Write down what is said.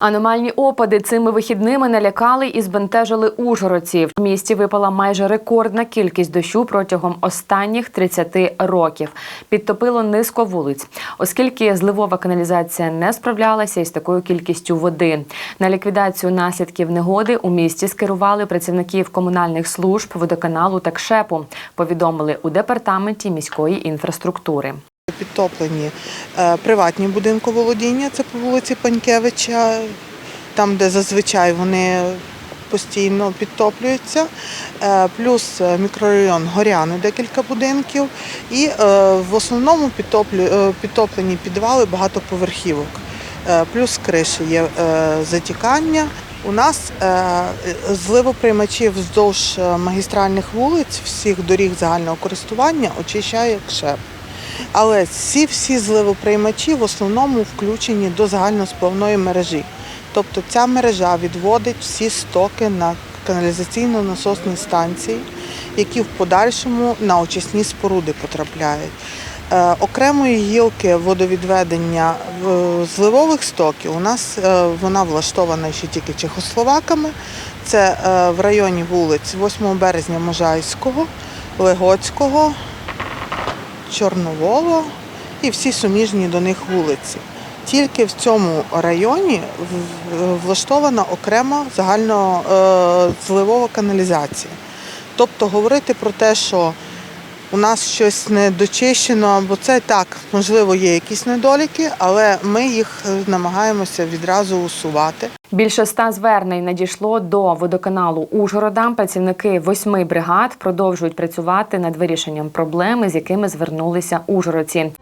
Аномальні опади цими вихідними налякали і збентежили ужгородців. В місті випала майже рекордна кількість дощу протягом останніх 30 років. Підтопило низко вулиць, оскільки зливова каналізація не справлялася із такою кількістю води. На ліквідацію наслідків негоди у місті скерували працівників комунальних служб, водоканалу та КШЕПу. Повідомили у департаменті міської інфраструктури. Підтоплені е, приватні будинковолодіння, це по вулиці Панькевича, там, де зазвичай вони постійно підтоплюються, Е, плюс е, мікрорайон Горяни, декілька будинків. І в основному підтоплені підвали багатоповерхівок. Плюс криші є затікання. У нас зливоприймачі вздовж магістральних вулиць, всіх доріг загального користування очищає КШЕП. Але ці всі зливоприймачі в основному включені до загальносплавної мережі. Тобто ця мережа відводить всі стоки на каналізаційно-насосні станції, які в подальшому на очисні споруди потрапляють. Е, окремої гілки водовідведення е, зливових стоків у нас е, вона влаштована ще тільки чехословаками. Це в районі вулиць 8 березня Можайського, Легоцького, Чорновола і всі суміжні до них вулиці. Тільки в цьому районі влаштована влаштована окрема загальнозливова каналізація. Тобто говорити про те, що у нас щось не дочищено, бо це так, можливо, є якісь недоліки, але ми їх е, намагаємося відразу усувати. Більше ста звернень надійшло до водоканалу Ужгорода. Працівники восьми бригад продовжують працювати над вирішенням проблеми, з якими звернулися ужгородці.